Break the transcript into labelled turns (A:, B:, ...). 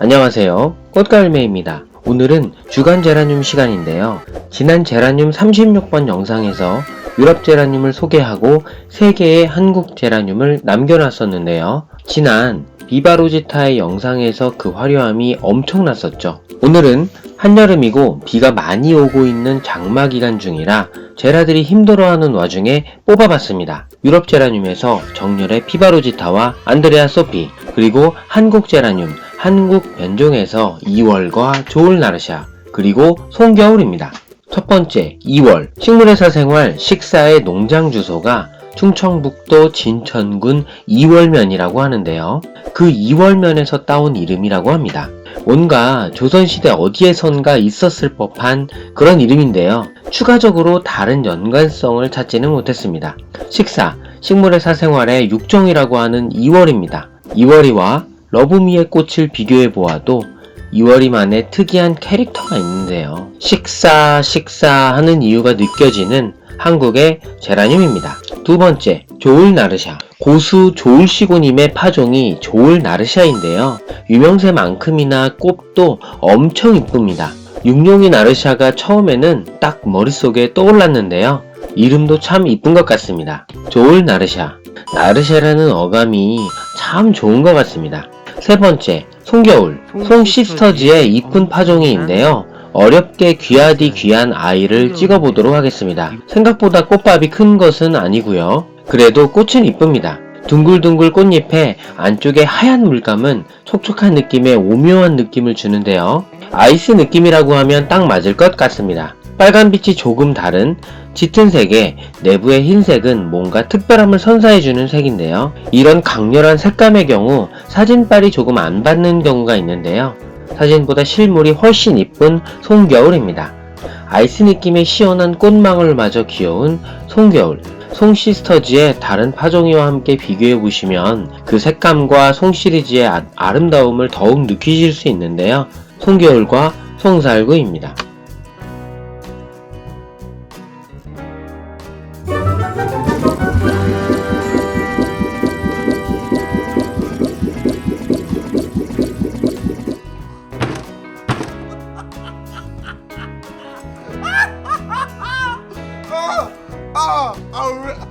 A: 안녕하세요. 꽃갈매입니다. 오늘은 주간 제라늄 시간인데요. 지난 제라늄 36번 영상에서 유럽 제라늄을 소개하고 3개의 한국 제라늄을 남겨놨었는데요. 지난 비바로지타의 영상에서 그 화려함이 엄청났었죠. 오늘은 한여름이고 비가 많이 오고 있는 장마 기간 중이라 제라들이 힘들어하는 와중에 뽑아봤습니다. 유럽 제라늄에서 정렬의 피바로지타와 안드레아 소피 그리고 한국 제라늄 한국 변종에서 2월과 조울나르샤 그리고 송겨울입니다. 첫 번째 2월 식물회사 생활 식사의 농장 주소가 충청북도 진천군 이월면이라고 하는데요. 그 이월면에서 따온 이름이라고 합니다. 뭔가 조선시대 어디에선가 있었을 법한 그런 이름인데요. 추가적으로 다른 연관성을 찾지는 못했습니다. 식사, 식물의 사생활의 육종이라고 하는 이월입니다. 이월이와 러브미의 꽃을 비교해 보아도 이월이만의 특이한 캐릭터가 있는데요. 식사, 식사 하는 이유가 느껴지는 한국의 제라늄입니다. 두 번째, 조울나르샤. 고수 조울시고님의 파종이 조울나르샤인데요. 유명세만큼이나 꽃도 엄청 이쁩니다. 육룡이 나르샤가 처음에는 딱 머릿속에 떠올랐는데요. 이름도 참 이쁜 것 같습니다. 조울나르샤. 나르샤라는 어감이 참 좋은 것 같습니다. 세 번째, 송겨울. 송시스터즈의 이쁜 파종이인데요. 어렵게 귀하디 귀한 아이를 찍어보도록 하겠습니다. 생각보다 꽃밥이 큰 것은 아니고요. 그래도 꽃은 이쁩니다. 둥글둥글 꽃잎에 안쪽에 하얀 물감은 촉촉한 느낌의 오묘한 느낌을 주는데요. 아이스 느낌이라고 하면 딱 맞을 것 같습니다. 빨간빛이 조금 다른 짙은 색에 내부의 흰색은 뭔가 특별함을 선사해주는 색인데요. 이런 강렬한 색감의 경우 사진빨이 조금 안 받는 경우가 있는데요. 사진보다 실물이 훨씬 이쁜 송겨울입니다. 아이스 느낌의 시원한 꽃망울 마저 귀여운 송겨울. 송시스터즈의 다른 파종이와 함께 비교해 보시면 그 색감과 송 시리즈의 아, 아름다움을 더욱 느끼실 수 있는데요. 송겨울과 송살구입니다.
B: oh, oh, oh,